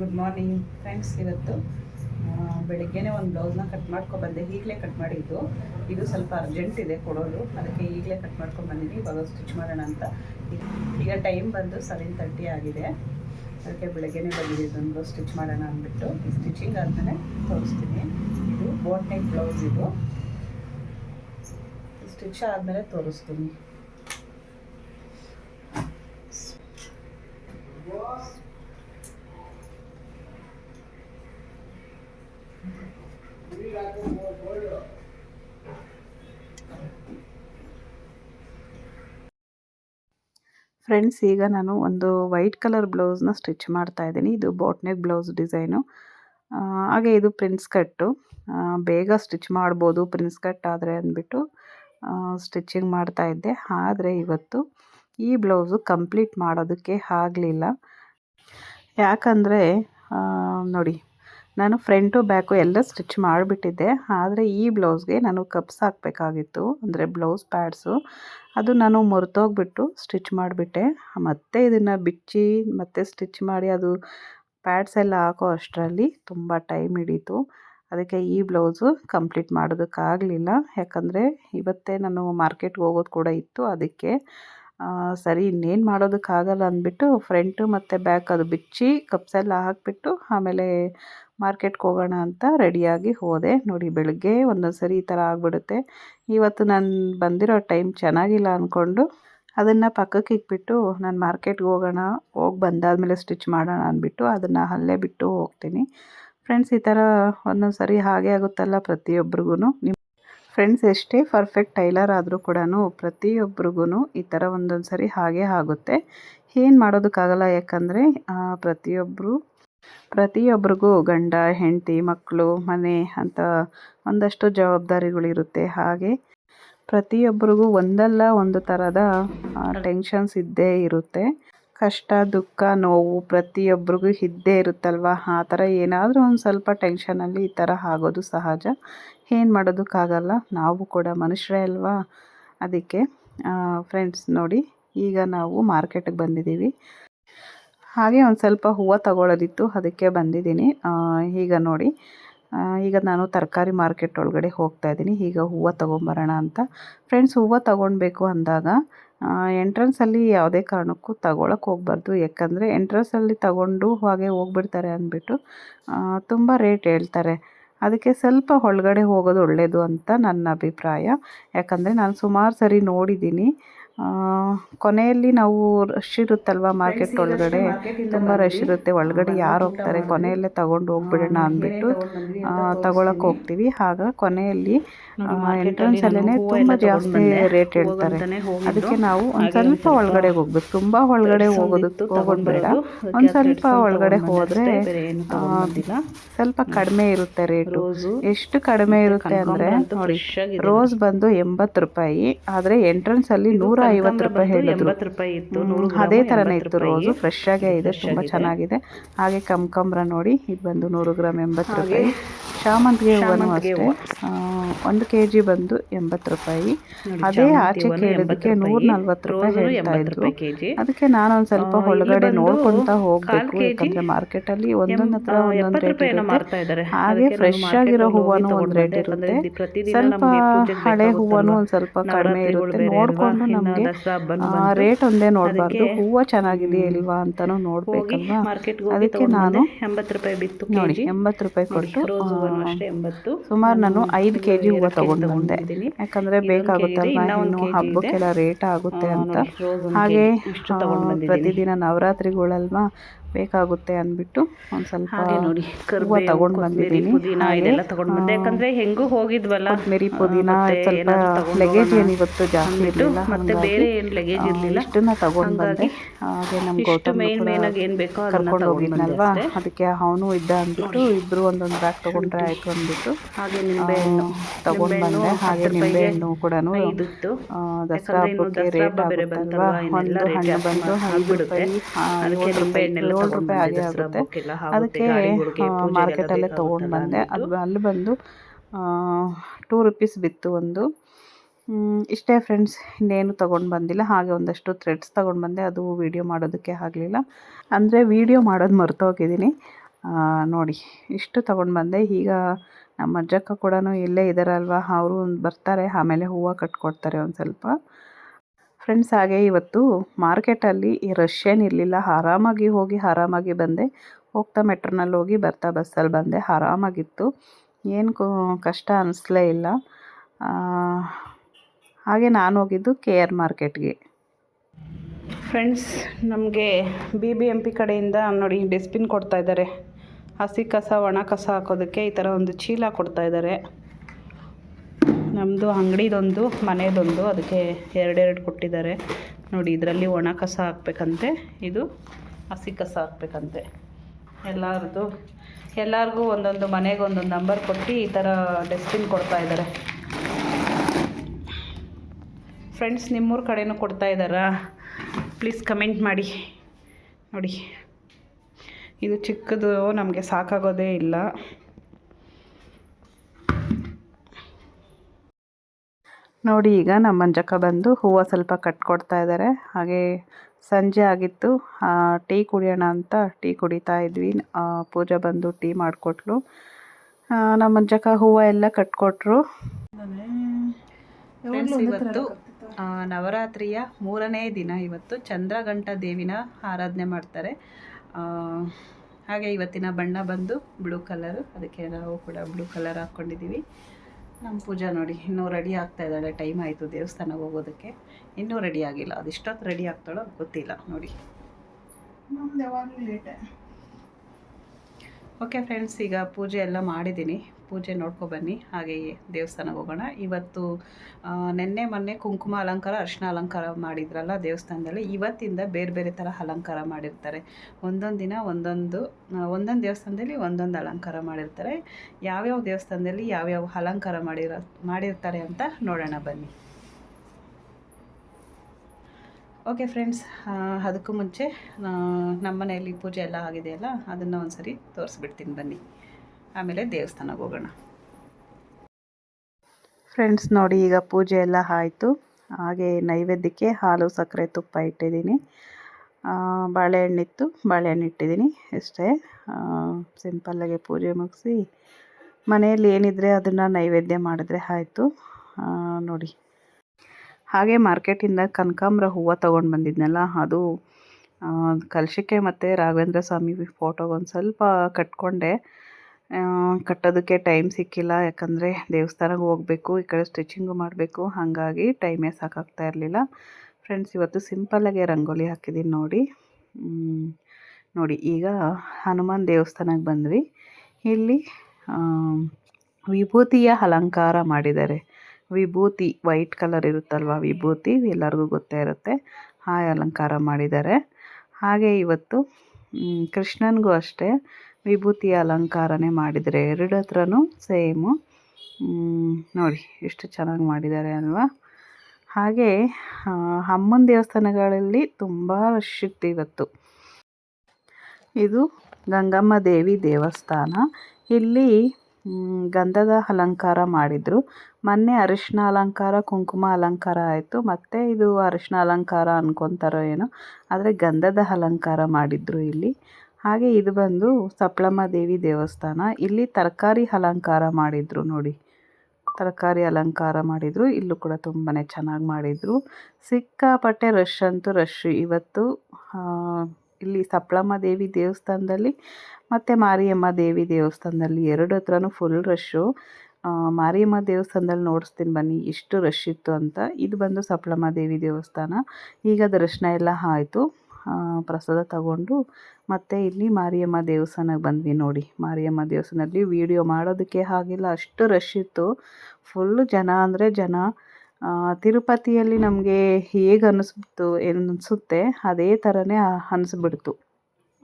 Good morning. Friends ಇವತ್ತು. ಬೆಳಿಗ್ಗೆನೇ ಒಂದು ಬ್ಲೌಸ್ನ cut ಮಾಡ್ಕೊಬಂದೆ ಈಗಲೇ ಕಟ್ ಮಾಡಿದ್ದು. ಇದು ಸ್ವಲ್ಪ ಅರ್ಜೆಂಟ್ ಇದೆ ಕೊಡೋದು. ಅದಕ್ಕೆ ಈಗಲೇ ಕಟ್ ಮಾಡ್ಕೊಂಡು ಬಂದಿನಿ. ಇವಾಗ ಸ್ಟಿಚ್ ಮಾಡೋಣ ಅಂತ. ಈಗ ಟೈಮ್ ಬಂದು ಸೆವೆನ್ ತರ್ಟಿ ಆಗಿದೆ. ಅದಕ್ಕೆ ಬೆಳಗ್ಗೆನೇ ಬಂದಿದೆ ಇದೊಂದು ಸ್ಟಿಚ್ ಮಾಡೋಣ ಅಂದ್ಬಿಟ್ಟು. ಸ್ಟಿಚಿಂಗ್ ಆದಮೇಲೆ ತೋರಿಸ್ತೀನಿ. ಇದು ಬೋಟ್ ನೈಟ್ ಬ್ಲೌಸ್ ಇದು ಸ್ಟಿಚ್ ಆದಮೇಲೆ ತೋರಿಸ್ತೀನಿ. ಫ್ರೆಂಡ್ಸ್, ಈಗ ನಾನು ಒಂದು ವೈಟ್ ಕಲರ್ ಬ್ಲೌಸ್ನ ಸ್ಟಿಚ್ ಮಾಡ್ತಾ ಇದ್ದೀನಿ. ಇದು ಬಾಟ್ನೆಕ್ ಬ್ಲೌಸ್ ಡಿಸೈನು. ಹಾಗೆ ಇದು ಪ್ರಿನ್ಸ್ ಕಟ್ಟು. ಬೇಗ ಸ್ಟಿಚ್ ಮಾಡ್ಬೋದು ಪ್ರಿನ್ಸ್ ಕಟ್ ಆದರೆ ಅಂದ್ಬಿಟ್ಟು ಸ್ಟಿಚಿಂಗ್ ಮಾಡ್ತಾ ಇದ್ದೆ. ಆದರೆ ಇವತ್ತು ಈ ಬ್ಲೌಸು ಕಂಪ್ಲೀಟ್ ಮಾಡೋದಕ್ಕೆ ಆಗಲಿಲ್ಲ. ಯಾಕಂದರೆ ನೋಡಿ ನಾನು ಫ್ರಂಟು ಬ್ಯಾಕು ಎಲ್ಲ ಸ್ಟಿಚ್ ಮಾಡಿಬಿಟ್ಟಿದ್ದೆ. ಆದರೆ ಈ ಬ್ಲೌಸ್ಗೆ ನಾನು ಕಪ್ಸ್ ಹಾಕಬೇಕಾಗಿತ್ತು. ಅಂದರೆ ಬ್ಲೌಸ್ ಪ್ಯಾಡ್ಸು ಅದು ನಾನು ಮುರಿದೋಗ್ಬಿಟ್ಟು ಸ್ಟಿಚ್ ಮಾಡಿಬಿಟ್ಟೆ. ಮತ್ತೆ ಇದನ್ನು ಬಿಚ್ಚಿ, ಮತ್ತೆ ಸ್ಟಿಚ್ ಮಾಡಿ ಅದು ಪ್ಯಾಡ್ಸ್ ಎಲ್ಲ ಹಾಕೋ ಅಷ್ಟರಲ್ಲಿ ತುಂಬ ಟೈಮ್ ಹಿಡೀತು. ಅದಕ್ಕೆ ಈ ಬ್ಲೌಸು ಕಂಪ್ಲೀಟ್ ಮಾಡೋದಕ್ಕಾಗಲಿಲ್ಲ. ಯಾಕಂದರೆ ಇವತ್ತೇ ನಾನು ಮಾರ್ಕೆಟ್ಗೆ ಹೋಗೋದು ಕೂಡ ಇತ್ತು. ಅದಕ್ಕೆ ಸರಿ, ಇನ್ನೇನು ಮಾಡೋದಕ್ಕಾಗಲ್ಲ ಅಂದ್ಬಿಟ್ಟು ಫ್ರಂಟು ಮತ್ತು ಬ್ಯಾಕ್ ಅದು ಬಿಚ್ಚಿ ಕಪ್ಸೆಲ್ಲ ಹಾಕಿಬಿಟ್ಟು ಆಮೇಲೆ ಮಾರ್ಕೆಟ್ಗೆ ಹೋಗೋಣ ಅಂತ ರೆಡಿಯಾಗಿ ಹೋದೆ. ನೋಡಿ, ಬೆಳಗ್ಗೆ ಒಂದೊಂದು ಸರಿ ಈ ಥರ ಆಗಿಬಿಡುತ್ತೆ. ಇವತ್ತು ನಾನು ಬಂದಿರೋ ಟೈಮ್ ಚೆನ್ನಾಗಿಲ್ಲ ಅಂದ್ಕೊಂಡು ಅದನ್ನು ಪಕ್ಕಕ್ಕೆ ಇಟ್ಬಿಟ್ಟು ನಾನು ಮಾರ್ಕೆಟ್ಗೆ ಹೋಗೋಣ, ಹೋಗಿ ಬಂದಾದಮೇಲೆ ಸ್ಟಿಚ್ ಮಾಡೋಣ ಅಂದ್ಬಿಟ್ಟು ಅದನ್ನು ಅಲ್ಲೇ ಬಿಟ್ಟು ಹೋಗ್ತೀನಿ. ಫ್ರೆಂಡ್ಸ್ ಈ ಥರ ಒಂದೊಂದು ಸರಿ ಹಾಗೆ ಆಗುತ್ತಲ್ಲ ಪ್ರತಿಯೊಬ್ರಿಗೂ ನಿಮ್ಮ ಫ್ರೆಂಡ್ಸ್, ಎಷ್ಟೇ ಪರ್ಫೆಕ್ಟ್ ಟೈಲರ್ ಆದರೂ ಕೂಡ ಪ್ರತಿಯೊಬ್ರಿಗೂ ಈ ಥರ ಒಂದೊಂದು ಸರಿ ಹಾಗೆ ಆಗುತ್ತೆ. ಏನು ಮಾಡೋದಕ್ಕಾಗಲ್ಲ, ಯಾಕಂದರೆ ಪ್ರತಿಯೊಬ್ಬರು ಪ್ರತಿಯೊಬ್ಬರಿಗೂ ಗಂಡ, ಹೆಂಡತಿ ಮಕ್ಕಳು ಮನೆ ಅಂತ ಒಂದಷ್ಟು ಜವಾಬ್ದಾರಿಗಳಿರುತ್ತೆ. ಹಾಗೆ ಪ್ರತಿಯೊಬ್ಬರಿಗೂ ಒಂದಲ್ಲ ಒಂದು ಥರದ ಟೆನ್ಷನ್ಸ್ ಇದ್ದೇ ಇರುತ್ತೆ. ಕಷ್ಟ, ದುಃಖ, ನೋವು ಪ್ರತಿಯೊಬ್ಬರಿಗೂ ಇದ್ದೇ ಇರುತ್ತಲ್ವ? ಆ ಥರ ಏನಾದರೂ ಒಂದು ಸ್ವಲ್ಪ ಟೆನ್ಷನಲ್ಲಿ ಈ ಥರ ಆಗೋದು ಸಹಜ. ಏನು ಮಾಡೋದಕ್ಕಾಗಲ್ಲ, ನಾವು ಕೂಡ ಮನುಷ್ಯರೇ ಅಲ್ವಾ? ಅದಕ್ಕೆ ಫ್ರೆಂಡ್ಸ್ ನೋಡಿ, ಈಗ ನಾವು ಮಾರ್ಕೆಟಿಗೆ ಬಂದಿದ್ದೀವಿ. ಹಾಗೆ ಒಂದು ಸ್ವಲ್ಪ ಹೂವು ತಗೊಳ್ಳೋದಿತ್ತು ಅದಕ್ಕೆ ಬಂದಿದ್ದೀನಿ. ಈಗ ನೋಡಿ ಈಗ ನಾನು ತರಕಾರಿ ಮಾರ್ಕೆಟ್ ಒಳಗಡೆ ಹೋಗ್ತಾ ಇದ್ದೀನಿ. ಈಗ ಹೂವು ತೊಗೊಂಬರೋಣ ಅಂತ. ಫ್ರೆಂಡ್ಸ್ ಹೂವು ತೊಗೊಳ್ಬೇಕು ಅಂದಾಗ ಎಂಟ್ರೆನ್ಸಲ್ಲಿ ಯಾವುದೇ ಕಾರಣಕ್ಕೂ ತಗೊಳಕ್ಕೆ ಹೋಗ್ಬಾರ್ದು. ಯಾಕಂದರೆ ಎಂಟ್ರೆನ್ಸಲ್ಲಿ ತಗೊಂಡು ಹಾಗೆ ಹೋಗ್ಬಿಡ್ತಾರೆ ಅಂದ್ಬಿಟ್ಟು ತುಂಬ ರೇಟ್ ಹೇಳ್ತಾರೆ. ಅದಕ್ಕೆ ಸ್ವಲ್ಪ ಒಳಗಡೆ ಹೋಗೋದು ಒಳ್ಳೆಯದು ಅಂತ ನನ್ನ ಅಭಿಪ್ರಾಯ. ಯಾಕಂದರೆ ನಾನು ಸುಮಾರು ಸರಿ ನೋಡಿದ್ದೀನಿ. ಕೊನೆಯಲ್ಲಿ ನಾವು ರಶ್ ಇರುತ್ತಲ್ವ ಮಾರ್ಕೆಟ್ ಒಳಗಡೆ? ತುಂಬ ರಶ್ ಇರುತ್ತೆ. ಒಳಗಡೆ ಯಾರು ಹೋಗ್ತಾರೆ? ಕೊನೆಯಲ್ಲೇ ತಗೊಂಡು ಹೋಗ್ಬಿಡೋಣ ಅಂದ್ಬಿಟ್ಟು ತಗೊಳಕ್ಕೆ ಹೋಗ್ತೀವಿ. ಆಗ ಕೊನೆಯಲ್ಲಿ ಎಂಟ್ರೆನ್ಸ್ ಅಲ್ಲೇ ತುಂಬ ಜಾಸ್ತಿ ರೇಟ್ ಹೇಳ್ತಾರೆ. ಅದಕ್ಕೆ ನಾವು ಒಂದು ಸ್ವಲ್ಪ ಒಳಗಡೆ ಹೋಗ್ಬೇಕು. ತುಂಬ ಒಳಗಡೆ ಹೋಗೋದು ಬೇಡ. ಒಂದು ಸ್ವಲ್ಪ ಒಳಗಡೆ ಹೋದ್ರೆ ಸ್ವಲ್ಪ ಕಡಿಮೆ ಇರುತ್ತೆ ರೇಟು. ಎಷ್ಟು ಕಡಿಮೆ ಇರುತ್ತೆ ಅಂದ್ರೆ ನೋಡಿ ರೋಸ್ ಬಂದು ಎಂಬತ್ತು ರೂಪಾಯಿ. ಆದ್ರೆ ಎಂಟ್ರೆನ್ಸ್ ಅಲ್ಲಿ ನೂರ ಐವತ್ತು ರೂಪಾಯಿ ಹೇಳಿದ್ರು. ಅದೇ ತರನೇ ಇತ್ತು ರೋಸು ಫ್ರೆಶ್ ಆಗೇ ಇದೆ ತುಂಬಾ ಚೆನ್ನಾಗಿದೆ. ಹಾಗೆ ಕಮ್ಕಂಬ್ರ ನೋಡಿ ಇದು ಬಂದು ನೂರು ಗ್ರಾಮ್ ಎಂಬತ್ತು ರೂಪಾಯಿ. ಶಾಮಂತಿಗೆ ಹೂವನ್ನು ಅಷ್ಟೇ. ಒಂದು ಕೆ ಜಿ ಬಂದು ಎಂಬತ್ತು ರೂಪಾಯಿ. ಅದೇ ಆಚೆ ಕೇಳಿದಕ್ಕೆ ನೂರ ನಲ್ವತ್ತು ರೂಪಾಯಿ. ಹೇಳ್ತಾ ಇದ್ರು. ಅದಕ್ಕೆ ಅದಕ್ಕೆ ಒಂದ್ ಸ್ವಲ್ಪ ಒಳಗಡೆ ನೋಡ್ಕೊಂತ ಹೋಗ್ಬೇಕು ಯಾಕಂದ್ರೆ ಮಾರ್ಕೆಟ್ ಅಲ್ಲಿ ಒಂದೊಂದ್ ಹತ್ರ ಒಂದೊಂದು ರೇಟ್ ಇರುತ್ತೆ. ಇದ್ದಾರೆ. ಹಾಗೆ ಫ್ರೆಶ್ ಆಗಿರೋ ಹೂವನು ಒಂದ್ ರೇಟ್ ಇರುತ್ತೆ. ಸ್ವಲ್ಪ ಹಳೆ ಹೂವನು ಒಂದ್ ಸ್ವಲ್ಪ ಕಡಿಮೆ ಇರುತ್ತೆ. ನೋಡ್ಕೊಂಡು ನಮ್ಗೆ ರೇಟ್ ಒಂದೇ ನೋಡಬಾರ್ದು. ಹೂವು ಚೆನ್ನಾಗಿದೆ ಇಲ್ವಾ ಅಂತಾನು ನೋಡ್ಬೇಕಲ್ವಾ? ಅದಕ್ಕೆ ನಾನು ಎಂಬತ್ತು ರೂಪಾಯಿ ಬಿತ್ತು ನೋಡಿ ಎಂಬತ್ತು ರೂಪಾಯಿ ಕೊಟ್ಟು ಎಂಬತ್ತು. ಸುಮಾರು ನಾನು ಐದು ಕೆ ಜಿ ಹೂವು ತಗೊಂಡು ಮುಂದೆ ಬಂದೆ. ಯಾಕಂದ್ರೆ ಬೇಕಾಗುತ್ತೆ ಬೇಕಾಗುತ್ತಲ್ವಾ? ಇನ್ನು ಹಬ್ಬಕ್ಕೆಲ್ಲ ರೇಟ್ ಆಗುತ್ತೆ ಅಂತ. ಹಾಗೆ ಪ್ರತಿದಿನ ನವರಾತ್ರಿಗಳಲ್ವಾ ಬೇಕಾಗುತ್ತೆ ಅಂದ್ಬಿಟ್ಟು ಒಂದು ಸ್ವಲ್ಪ ಹಾಗೆ ನೋಡಿ ಹೂವು ಕರ್ಬೇವು, ತಗೊಂಡು ಬಂದಿದ್ದೀನಿ. ಪುದೀನ ಇದೆಲ್ಲ ತಗೊಂಡು ಬಂದೆ. ಯಾಕಂದ್ರೆ ಹೆಂಗೂ ಹೋಗಿದ್ವಲ್ಲ ಮೇರಿ ಪುದೀನಾ ಸ್ವಲ್ಪ ಲಗೇಜ್ ಏನು ಇವತ್ತು ಜಾಸ್ತಿ ಇರಲಿಲ್ಲ. ಮತ್ತೆ ಬೇರೆ ಏನು ಲಗೇಜ್ ಇರಲಿಲ್ಲ. ಇಷ್ಟನ್ನ ತಗೊಂಡು ಬಂದೆ. ಹಾಗೆ ನಮ್ಮ ಗೌತಮ್ ಮೇನ್ ಮೇನ್ ಆಗಿ ಏನು ಬೇಕೋ ಅದನ್ನ ಕರ್ಕೊಂಡು ಹೋಗಿದ್ನಲ್ವಾ? ಅದಕ್ಕೆ ಅವನು ಇದ್ದ ಅಂದ್ಬಿಟ್ಟು ಇಬ್ರು ಒಂದೊಂದು ಬ್ಯಾಗ್ ತಗೊಂಡ್ರೆ ಆಯ್ತು ಅಂದ್ಬಿಟ್ಟು ಹಾಗೆ ನಿಂಬೆಹಣ್ಣು ತಗೊಂಡು ಬಂದೆ. ಹಾಗೆ ನಿಂಬೆ ಹಣ್ಣು ಕೂಡ ದಸರಾ ಹಬ್ಬಕ್ಕೆ ರೇಟ್ ಬೇರೆ ಆಗುತ್ತಲ್ವಾ? ಒಂದು ಹಣ್ಣು ಬಂದು ಐದು ರೂಪಾಯಿ ಅದಕ್ಕೆ ಏಳು ಏಳು ರೂಪಾಯಿ ಆಗೇ ಆಗುತ್ತೆ. ಅದಕ್ಕೆ ಮಾರ್ಕೆಟಲ್ಲೇ ತೊಗೊಂಡು ಬಂದೆ ಅದು ಅಲ್ಲಿ ಬಂದು ಟೂ ರುಪೀಸ್ ಬಿತ್ತು ಒಂದು. ಇಷ್ಟೇ ಫ್ರೆಂಡ್ಸ್ ಇನ್ನೇನು ತೊಗೊಂಡು ಬಂದಿಲ್ಲ ಹಾಗೆ ಒಂದಷ್ಟು ಥ್ರೆಡ್ಸ್ ತೊಗೊಂಡು ಬಂದೆ ಅದು ವೀಡಿಯೋ ಮಾಡೋದಕ್ಕೆ ಆಗಲಿಲ್ಲ. ಅಂದರೆ ವೀಡಿಯೋ ಮಾಡೋದು ಮರ್ತೋಗಿದ್ದೀನಿ ನೋಡಿ ಇಷ್ಟು ತೊಗೊಂಡು ಬಂದೆ ಈಗ ನಮ್ಮ ಅಜ್ಜಕ್ಕ ಕೂಡ ಇಲ್ಲೇ ಇದ್ದಾರಲ್ವ ಅವರು ಬರ್ತಾರೆ ಆಮೇಲೆ ಹೂವು ಕಟ್ಕೊಡ್ತಾರೆ ಒಂದು ಸ್ವಲ್ಪ. ಫ್ರೆಂಡ್ಸ್ ಹಾಗೆ ಇವತ್ತು ಮಾರ್ಕೆಟಲ್ಲಿ ರಶ್ ಏನಿರಲಿಲ್ಲ ಆರಾಮಾಗಿ ಹೋಗಿ, ಆರಾಮಾಗಿ ಬಂದೆ. ಹೋಗ್ತಾ ಮೆಟ್ರೋನಲ್ಲಿ ಹೋಗಿ ಬರ್ತಾ ಬಸ್ಸಲ್ಲಿ ಬಂದೆ. ಆರಾಮಾಗಿತ್ತು. ಏನು ಕಷ್ಟ ಅನಿಸ್ಲೇ ಇಲ್ಲ. ಹಾಗೆ ನಾನು ಹೋಗಿದ್ದು ಕೆ ಆರ್ ಮಾರ್ಕೆಟ್ಗೆ ಫ್ರೆಂಡ್ಸ್ ನಮಗೆ ಬಿ ಬಿ ಎಂ ಪಿ ಕಡೆಯಿಂದ ನೋಡಿ ಡಸ್ಟ್ಬಿನ್ ಕೊಡ್ತಾ ಇದ್ದಾರೆ ಹಸಿ ಕಸ, ಒಣ ಕಸ ಹಾಕೋದಕ್ಕೆ ಈ ಥರ ಒಂದು ಚೀಲ ಕೊಡ್ತಾ ಇದ್ದಾರೆ ನಮ್ಮದು ಅಂಗಡಿದೊಂದು ಮನೆಯದೊಂದು ಅದಕ್ಕೆ ಎರಡೆರಡು ಕೊಟ್ಟಿದ್ದಾರೆ. ನೋಡಿ, ಇದರಲ್ಲಿ ಒಣ ಕಸ ಹಾಕ್ಬೇಕಂತೆ, ಇದು ಹಸಿ ಕಸ ಹಾಕ್ಬೇಕಂತೆ. ಎಲ್ಲರದು, ಎಲ್ಲರಿಗೂ ಒಂದೊಂದು ಮನೆಗೆ ಒಂದೊಂದು ನಂಬರ್ ಕೊಟ್ಟು ಈ ಥರ ಡಸ್ಟ್ಬಿನ್ ಕೊಡ್ತಾ ಇದ್ದಾರೆ. ಫ್ರೆಂಡ್ಸ್ ನಿಮ್ಮೂರ ಕಡೆನೂ ಕೊಡ್ತಾ ಇದ್ದಾರಾ? ಪ್ಲೀಸ್ ಕಮೆಂಟ್ ಮಾಡಿ. ನೋಡಿ, ಇದು ಚಿಕ್ಕದು, ನಮಗೆ ಸಾಕಾಗೋದೇ ಇಲ್ಲ. ನೋಡಿ ಈಗ ನಮ್ಮ ಮಂಜಕ್ಕ ಬಂದು ಹೂವು ಸ್ವಲ್ಪ ಕಟ್ಕೊಡ್ತಾ ಇದ್ದಾರೆ. ಹಾಗೆ ಸಂಜೆ ಆಗಿತ್ತು. ಟೀ ಕುಡಿಯೋಣ ಅಂತ ಟೀ ಕುಡಿತಾ ಇದ್ವಿ. ಪೂಜೆ ಬಂದು ಟೀ ಮಾಡಿಕೊಟ್ಲು. ನಮ್ಮ ಮಂಜಕ್ಕ ಹೂವು ಎಲ್ಲ ಕಟ್ಕೊಟ್ರು ಇವತ್ತು ನವರಾತ್ರಿಯ ಮೂರನೇ ದಿನ ಇವತ್ತು ಚಂದ್ರಘಂಟ ದೇವಿನ ಆರಾಧನೆ ಮಾಡ್ತಾರೆ. ಹಾಗೆ ಇವತ್ತಿನ ಬಣ್ಣ ಬಂದು ಬ್ಲೂ ಕಲರು ಅದಕ್ಕೆ ನಾವು ಕೂಡ ಬ್ಲೂ ಕಲರ್ ಹಾಕ್ಕೊಂಡಿದ್ದೀವಿ. ನಮ್ಮ ಪೂಜಾ ನೋಡಿ ಇನ್ನೂ ರೆಡಿ ಆಗ್ತಾ ಇದ್ದಾಳೆ. ಟೈಮ್ ಆಯಿತು ದೇವಸ್ಥಾನಕ್ಕೆ ಹೋಗೋದಕ್ಕೆ. ಇನ್ನೂ ರೆಡಿ ಆಗಿಲ್ಲ. ಅದೆಷ್ಟೊತ್ತು ರೆಡಿ ಆಗ್ತಾಳೋ ಗೊತ್ತಿಲ್ಲ. ನೋಡಿ. ನಮ್ದು ಯಾವಾಗಲೂ ಲೇಟೆ ಓಕೆ ಫ್ರೆಂಡ್ಸ್ ಈಗ ಪೂಜೆ ಎಲ್ಲ ಮಾಡಿದ್ದೀನಿ. ಪೂಜೆ ನೋಡ್ಕೊಬನ್ನಿ ಹಾಗೆಯೇ ದೇವಸ್ಥಾನಕ್ಕೆ ಹೋಗೋಣ. ಇವತ್ತು ನಿನ್ನೆ, ಮೊನ್ನೆ ಕುಂಕುಮ ಅಲಂಕಾರ, ಅರಿಶಿನ ಅಲಂಕಾರ ಮಾಡಿದ್ರಲ್ಲ ದೇವಸ್ಥಾನದಲ್ಲಿ. ಇವತ್ತಿಂದ ಬೇರೆ ಬೇರೆ ಥರ ಅಲಂಕಾರ ಮಾಡಿರ್ತಾರೆ. ಒಂದೊಂದು ದಿನ ಒಂದೊಂದು ಒಂದೊಂದು ದೇವಸ್ಥಾನದಲ್ಲಿ ಒಂದೊಂದು ಅಲಂಕಾರ ಮಾಡಿರ್ತಾರೆ. ಯಾವ್ಯಾವ ದೇವಸ್ಥಾನದಲ್ಲಿ ಯಾವ್ಯಾವ ಅಲಂಕಾರ ಮಾಡಿರೋ, ಮಾಡಿರ್ತಾರೆ ಅಂತ ನೋಡೋಣ ಬನ್ನಿ. ಓಕೆ ಫ್ರೆಂಡ್ಸ್ ಅದಕ್ಕೂ ಮುಂಚೆ ನಮ್ಮ ಮನೆಯಲ್ಲಿ ಪೂಜೆ ಎಲ್ಲ ಆಗಿದೆಯಲ್ಲ, ಅದನ್ನು ಒಂದು ಸರಿ ತೋರಿಸ್ಬಿಡ್ತೀನಿ ಬನ್ನಿ. ಆಮೇಲೆ ದೇವಸ್ಥಾನಕ್ಕೆ ಹೋಗೋಣ. ಫ್ರೆಂಡ್ಸ್ ನೋಡಿ ಈಗ ಪೂಜೆ ಎಲ್ಲ ಆಯಿತು. ಹಾಗೆ ನೈವೇದ್ಯಕ್ಕೆ ಹಾಲು, ಸಕ್ಕರೆ, ತುಪ್ಪ ಇಟ್ಟಿದ್ದೀನಿ. ಬಾಳೆಹಣ್ಣಿತ್ತು ಬಾಳೆಹಣ್ಣು ಇಟ್ಟಿದ್ದೀನಿ ಇಷ್ಟೇ ಸಿಂಪಲ್ಲಾಗಿ ಪೂಜೆ ಮುಗಿಸಿ ಮನೆಯಲ್ಲಿ ಏನಿದ್ರೆ ಅದನ್ನು ನೈವೇದ್ಯ ಮಾಡಿದ್ರೆ ಆಯಿತು. ನೋಡಿ. ಹಾಗೆ ಮಾರ್ಕೆಟಿಂದ ಕನಕಾಂಬ್ರ ಹೂವು ತೊಗೊಂಡು ಬಂದಿದ್ನಲ್ಲ, ಅದು ಕಲಶಕ್ಕೆ ಮತ್ತು ರಾಘವೇಂದ್ರ ಸ್ವಾಮಿ ಫೋಟೋಗೆ ಒಂದು ಸ್ವಲ್ಪ ಕಟ್ಕೊಂಡೆ. ಕಟ್ಟೋದಕ್ಕೆ ಟೈಮ್ ಸಿಕ್ಕಿಲ್ಲ. ಯಾಕಂದರೆ ದೇವಸ್ಥಾನಕ್ಕೆ ಹೋಗಬೇಕು, ಈ ಕಡೆ ಸ್ಟಿಚಿಂಗು ಮಾಡಬೇಕು. ಹಾಗಾಗಿ ಟೈಮೇ ಸಾಕಾಗ್ತಾ ಇರಲಿಲ್ಲ. ಫ್ರೆಂಡ್ಸ್ ಇವತ್ತು ಸಿಂಪಲ್ಲಾಗೆ ರಂಗೋಲಿ ಹಾಕಿದ್ದೀನಿ ನೋಡಿ. ನೋಡಿ, ಈಗ ಹನುಮಾನ್ ದೇವಸ್ಥಾನಕ್ಕೆ ಬಂದ್ವಿ. ಇಲ್ಲಿ ವಿಭೂತಿಯ ಅಲಂಕಾರ ಮಾಡಿದ್ದಾರೆ. ವಿಭೂತಿ ವೈಟ್ ಕಲರ್ ಇರುತ್ತಲ್ವ ವಿಭೂತಿ, ಎಲ್ಲರಿಗೂ ಗೊತ್ತೇ ಇರುತ್ತೆ. ಆ ಅಲಂಕಾರ ಮಾಡಿದ್ದಾರೆ. ಹಾಗೆ ಇವತ್ತು ಕೃಷ್ಣನಿಗೂ ಅಷ್ಟೇ. ವಿಭೂತಿಯ ಅಲಂಕಾರನೇ ಮಾಡಿದರೆ ಎರಡು ಹತ್ರನೂ ಸೇಮು ನೋಡಿ, ಎಷ್ಟು ಚೆನ್ನಾಗಿ ಮಾಡಿದ್ದಾರೆ ಅಲ್ವಾ? ಹಾಗೆ ಅಮ್ಮನ ದೇವಸ್ಥಾನಗಳಲ್ಲಿ ತುಂಬ ರಶ್ ಇತ್ತು ಇವತ್ತು. ಇದು ಗಂಗಮ್ಮ ದೇವಿ ದೇವಸ್ಥಾನ. ಇಲ್ಲಿ ಗಂಧದ ಅಲಂಕಾರ ಮಾಡಿದರು. ಮೊನ್ನೆ ಅರಿಶಿನ ಅಲಂಕಾರ, ಕುಂಕುಮ ಅಲಂಕಾರ ಆಯಿತು. ಮತ್ತು ಇದು ಅರಿಶಿನ ಅಲಂಕಾರ ಅನ್ಕೊತಾರೋ ಏನೋ, ಆದರೆ ಗಂಧದ ಅಲಂಕಾರ ಮಾಡಿದರು ಇಲ್ಲಿ. ಹಾಗೆ ಇದು ಬಂದು ಸಪ್ಲಮ್ಮ ದೇವಿ ದೇವಸ್ಥಾನ. ಇಲ್ಲಿ ತರಕಾರಿ ಅಲಂಕಾರ ಮಾಡಿದ್ರು ನೋಡಿ. ತರಕಾರಿ ಅಲಂಕಾರ ಮಾಡಿದರು. ಇಲ್ಲೂ ಕೂಡ ತುಂಬಾ ಚೆನ್ನಾಗಿ ಮಾಡಿದರು. ಸಿಕ್ಕಾಪಟ್ಟೆ ರಶ್ ಅಂತೂ ರಶ್ ಇವತ್ತು ಇಲ್ಲಿ ಸಪ್ಲಮ್ಮ ದೇವಿ ದೇವಸ್ಥಾನದಲ್ಲಿ ಮತ್ತು ಮಾರಿಯಮ್ಮ ದೇವಿ ದೇವಸ್ಥಾನದಲ್ಲಿ ಎರಡು ಹತ್ರನೂ ಫುಲ್ ರಶ್ಶು ಮಾರಿಯಮ್ಮ ದೇವಸ್ಥಾನದಲ್ಲಿ ನೋಡಿಸ್ತೀನಿ ಬನ್ನಿ ಎಷ್ಟು ರಶ್ ಇತ್ತು ಅಂತ. ಇದು ಬಂದು ಸಪ್ಲಮ್ಮ ದೇವಿ ದೇವಸ್ಥಾನ. ಈಗ ದರ್ಶನ ಎಲ್ಲ ಆಯಿತು. ಪ್ರಸಾದ ತಗೊಂಡು ಮತ್ತು ಇಲ್ಲಿ ಮಾರಿಯಮ್ಮ ದೇವಸ್ಥಾನಕ್ಕೆ ಬಂದ್ವಿ ನೋಡಿ. ಮಾರಿಯಮ್ಮ ದೇವಸ್ಥಾನದಲ್ಲಿ ವೀಡಿಯೋ ಮಾಡೋದಕ್ಕೆ ಆಗಿಲ್ಲ ಅಷ್ಟು ರಶ್ ಇತ್ತು. ಫುಲ್ಲು ಜನ ಅಂದರೆ ಜನ. ತಿರುಪತಿಯಲ್ಲಿ ನಮಗೆ ಹೇಗೆ ಅನ್ನಿಸ್ಬಿಡ್ತು ಅನಿಸುತ್ತೆ, ಅದೇ ಥರನೇ ಅನಿಸ್ಬಿಡ್ತು.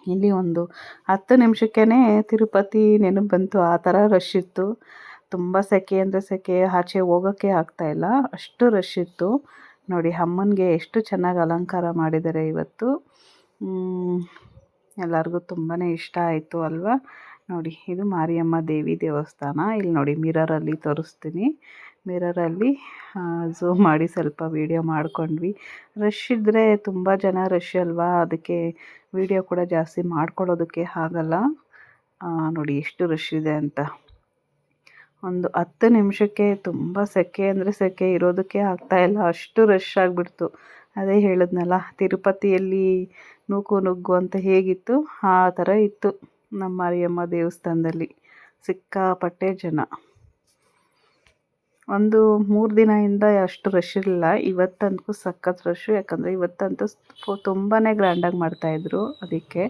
ಇಲ್ಲಿ ಒಂದು ಹತ್ತು ನಿಮಿಷಕ್ಕೇ ತಿರುಪತಿ ನೆನಪು ಬಂತು, ಆ ಥರ ರಶ್ ಇತ್ತು. ತುಂಬ ಸೆಕೆ ಅಂದರೆ ಸೆಕೆ, ಆಚೆ ಹೋಗೋಕ್ಕೆ ಆಗ್ತಾಯಿಲ್ಲ ಅಷ್ಟು ರಶ್ ಇತ್ತು. ನೋಡಿ, ಅಮ್ಮನಿಗೆ ಎಷ್ಟು ಚೆನ್ನಾಗಿ ಅಲಂಕಾರ ಮಾಡಿದ್ದಾರೆ ಇವತ್ತು. ಎಲ್ಲರಿಗೂ ತುಂಬಾ ಇಷ್ಟ ಆಯಿತು ಅಲ್ವಾ? ನೋಡಿ, ಇದು ಮಾರಿಯಮ್ಮ ದೇವಿ ದೇವಸ್ಥಾನ. ಇಲ್ಲಿ ನೋಡಿ ಮಿರರಲ್ಲಿ ತೋರಿಸ್ತೀನಿ. ಮಿರರಲ್ಲಿ ಝೂಮ್ ಮಾಡಿ ಸ್ವಲ್ಪ ವೀಡಿಯೋ ಮಾಡ್ಕೊಂಡ್ವಿ. ರಶ್ ಇದ್ದರೆ ತುಂಬ ಜನ ರಶ್ ಅಲ್ವಾ? ಅದಕ್ಕೆ ವೀಡಿಯೋ ಕೂಡ ಜಾಸ್ತಿ ಮಾಡ್ಕೊಳ್ಳೋದಕ್ಕೆ ಆಗಲ್ಲ. ನೋಡಿ, ಎಷ್ಟು ರಶ್ ಇದೆ ಅಂತ. ಒಂದು ಹತ್ತು ನಿಮಿಷಕ್ಕೆ ತುಂಬ ಸೆಕೆ ಅಂದರೆ ಸೆಕೆ ಇರೋದಕ್ಕೆ ಆಗ್ತಾಯಿಲ್ಲ ಅಷ್ಟು ರಶ್ ಆಗಿಬಿಡ್ತು. ಅದೇ ಹೇಳಿದ್ನಲ್ಲ, ತಿರುಪತಿಯಲ್ಲಿ ನೂಕು ನುಗ್ಗು ಅಂತ ಹೇಗಿತ್ತು? ಆ ಥರ ಇತ್ತು ನಮ್ಮ ಮಾರಿಯಮ್ಮ ದೇವಸ್ಥಾನದಲ್ಲಿ. ಸಿಕ್ಕಾಪಟ್ಟೆ ಜನ. ಒಂದು ಮೂರು ದಿನದಿಂದ ಅಷ್ಟು ರಶ್ ಇರಲಿಲ್ಲ. ಇವತ್ತಂತೂ ಸಖತ್ ರಶ್ಶು ಯಾಕಂದರೆ ಇವತ್ತಂತೂ ತುಂಬಾ ಗ್ರ್ಯಾಂಡಾಗಿ ಮಾಡ್ತಾಯಿದ್ರು ಅದಕ್ಕೆ.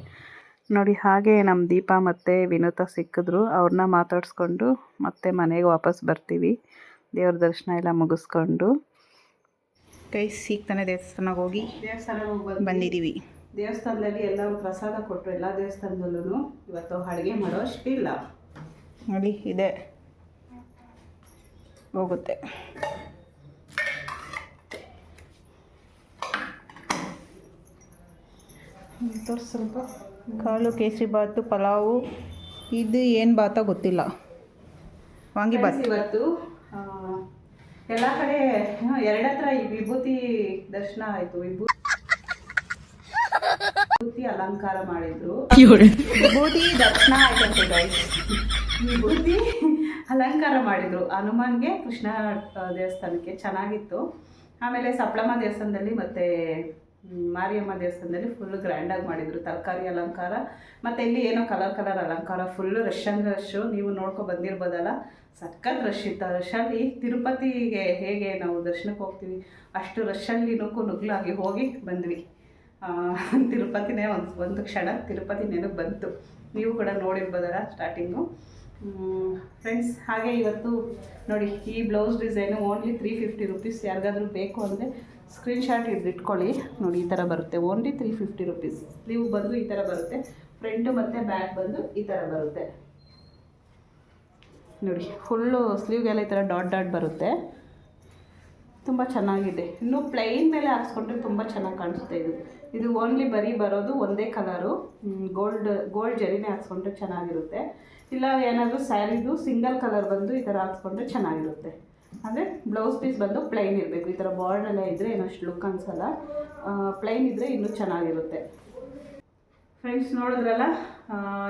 ನೋಡಿ ಹಾಗೆ ನಮ್ಮ ದೀಪ ಮತ್ತು ವಿನೂತ ಸಿಕ್ಕಿದ್ರು. ಅವ್ರನ್ನ ಮಾತಾಡಿಸ್ಕೊಂಡು ಮತ್ತೆ ಮನೆಗೆ ವಾಪಸ್ ಬರ್ತೀವಿ. ದೇವ್ರ ದರ್ಶನ ಎಲ್ಲ ಮುಗಿಸ್ಕೊಂಡು. ಕೈ ಸಿಗ್ತಾನೆ ತಾನೇ ದೇವಸ್ಥಾನಕ್ಕೆ ಹೋಗಿ ದೇವಸ್ಥಾನಕ್ಕೆ ಹೋಗಿ ಬಂದಿದ್ದೀವಿ ದೇವಸ್ಥಾನದಲ್ಲಿ ಎಲ್ಲ ಪ್ರಸಾದ ಕೊಟ್ಟರು ಎಲ್ಲ ದೇವಸ್ಥಾನದಲ್ಲೂ ಇವತ್ತು ಅಡುಗೆ ಮಾಡೋ ಅಷ್ಟಿಲ್ಲ ನೋಡಿ ಇದೆ. ಹೋಗುತ್ತೆ. ತೋರ್ಸು ಸ್ವಲ್ಪ. ಕಾಳು, ಕೇಸರಿ ಬಾತು ಪಲಾವು, ಇದು ಏನು ಬಾತ ಗೊತ್ತಿಲ್ಲ. ವಾಂಗಿ ಬಾತ್ ಇವತ್ತು ಎಲ್ಲ ಕಡೆ ಎರಡು ಹತ್ರ ಈ ವಿಭೂತಿ ದರ್ಶನ ಆಯಿತು. ವಿಭೂತಿ ಅಲಂಕಾರ ಮಾಡಿದ್ರು. ವಿಭೂತಿ ದರ್ಶನ ಆಯ್ತಂತೆ ಗೈಸ್ ವಿಭೂತಿ ಅಲಂಕಾರ ಮಾಡಿದ್ರು. ಹನುಮಾನ್ಗೆ ಕೃಷ್ಣ ದೇವಸ್ಥಾನಕ್ಕೆ ಚೆನ್ನಾಗಿತ್ತು. ಆಮೇಲೆ ಸಪ್ಲಮ್ಮ ದೇವಸ್ಥಾನದಲ್ಲಿ ಮತ್ತೆ ಮಾರಿಯಮ್ಮ ದೇವಸ್ಥಾನದಲ್ಲಿ ಫುಲ್ ಗ್ರ್ಯಾಂಡಾಗಿ ಮಾಡಿದರು. ತರಕಾರಿ ಅಲಂಕಾರ, ಮತ್ತು ಇಲ್ಲಿ ಏನೋ ಕಲರ್ ಕಲರ್ ಅಲಂಕಾರ ಫುಲ್ಲು ರಶ್ ಅಂದ್ರೆ ರಶ್ಶು ನೀವು ನೋಡ್ಕೊ ಬಂದಿರ್ಬೋದಲ್ಲ? ಸಖತ್ ರಶ್ ಇತ್ತು ರಶಲ್ಲಿ ತಿರುಪತಿಗೆ ಹೇಗೆ ನಾವು ದರ್ಶನಕ್ಕೆ ಹೋಗ್ತೀವಿ? ಅಷ್ಟು ರಶಲ್ಲಿ ನುಗ್ಗು ನುಗ್ಲಾಗಿ ಹೋಗಿ ಬಂದ್ವಿ. ತಿರುಪತಿನೇ ಒಂದು ಒಂದು ಕ್ಷಣ ತಿರುಪತಿ ನೆನಪು ಬಂತು. ನೀವು ಕೂಡ ನೋಡಿರ್ಬೋದಲ್ಲ ಸ್ಟಾರ್ಟಿಂಗು ಫ್ರೆಂಡ್ಸ್ ಹಾಗೆ ಇವತ್ತು ನೋಡಿ, ಈ blouse design only three fifty rupees ಯಾರಿಗಾದರೂ ಬೇಕು ಅಂದರೆ ಸ್ಕ್ರೀನ್ಶಾಟ್ ಇಟ್ಕೊಳ್ಳಿ. ನೋಡಿ, ಈ ಥರ ಬರುತ್ತೆ. Only three fifty rupees sleeve ಬಂದು ಈ ಥರ ಬರುತ್ತೆ. ಫ್ರಂಟು ಮತ್ತು ಬ್ಯಾಕ್ ಬಂದು ಈ ಥರ ಬರುತ್ತೆ. ನೋಡಿ ಫುಲ್ಲು ಸ್ಲೀವ್ಗೆಲ್ಲ ಈ ಥರ ಡಾಟ್ ಡಾಟ್ ಬರುತ್ತೆ. ತುಂಬ ಚೆನ್ನಾಗಿದೆ. ಇನ್ನು ಪ್ಲೈನ್ ಮೇಲೆ ಹಾಕ್ಸ್ಕೊಂಡ್ರೆ ತುಂಬ ಚೆನ್ನಾಗಿ ಕಾಣಿಸುತ್ತೆ ಇದು. ಇದು ಓನ್ಲಿ ಬರೀ ಬರೋದು ಒಂದೇ ಕಲರು ಗೋಲ್ಡ್ ಗೋಲ್ಡ್ ಜರಿನೇ ಹಾಕ್ಸ್ಕೊಂಡ್ರೆ ಚೆನ್ನಾಗಿರುತ್ತೆ. ಇಲ್ಲ, ಏನಾದರೂ ಸ್ಯಾರಿದು ಸಿಂಗಲ್ ಕಲರ್ ಬಂದು ಈ ಥರ ಹಾಕ್ಸ್ಕೊಂಡ್ರೆ ಚೆನ್ನಾಗಿರುತ್ತೆ. ಅಂದರೆ ಬ್ಲೌಸ್ ಪೀಸ್ ಬಂದು ಪ್ಲೈನ್ ಇರಬೇಕು. ಈ ಥರ ಬಾರ್ಡ್ ಎಲ್ಲ ಇದ್ದರೆ ಏನೋ ಅಷ್ಟು ಲುಕ್ ಅನಿಸಲ್ಲ ಪ್ಲೈನ್ ಇದ್ದರೆ ಇನ್ನೂ ಚೆನ್ನಾಗಿರುತ್ತೆ. ಫ್ರೆಂಡ್ಸ್ ನೋಡಿದ್ರಲ್ಲ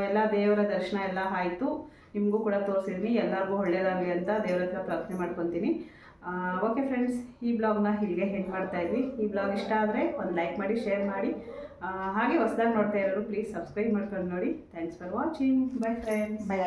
ಎಲ್ಲ ದೇವರ ದರ್ಶನ ಎಲ್ಲ ಆಯಿತು. ನಿಮಗೂ ಕೂಡ ತೋರಿಸಿದ್ದೀನಿ ಎಲ್ಲರಿಗೂ ಒಳ್ಳೇದಾಗಲಿ ಅಂತ ದೇವರ ಹತ್ರ ಪ್ರಾರ್ಥನೆ ಮಾಡ್ಕೊತೀನಿ. ಓಕೆ ಫ್ರೆಂಡ್ಸ್ ಈ ಬ್ಲಾಗ್ನ ಇಲ್ಲಿಗೆ ಹೆಂಗೆ ಮಾಡ್ತಾ ಇದ್ವಿ. ಈ ಬ್ಲಾಗ್ ಇಷ್ಟ ಆದರೆ ಒಂದು ಲೈಕ್ ಮಾಡಿ ಶೇರ್ ಮಾಡಿ. ಹಾಗೆ ಹೊಸದಾಗಿ ನೋಡ್ತಾ ಇರೋರು ಪ್ಲೀಸ್ ಸಬ್ಸ್ಕ್ರೈಬ್ ಮಾಡ್ಕೊಂಡು ನೋಡಿ. Thanks for watching bye friends bye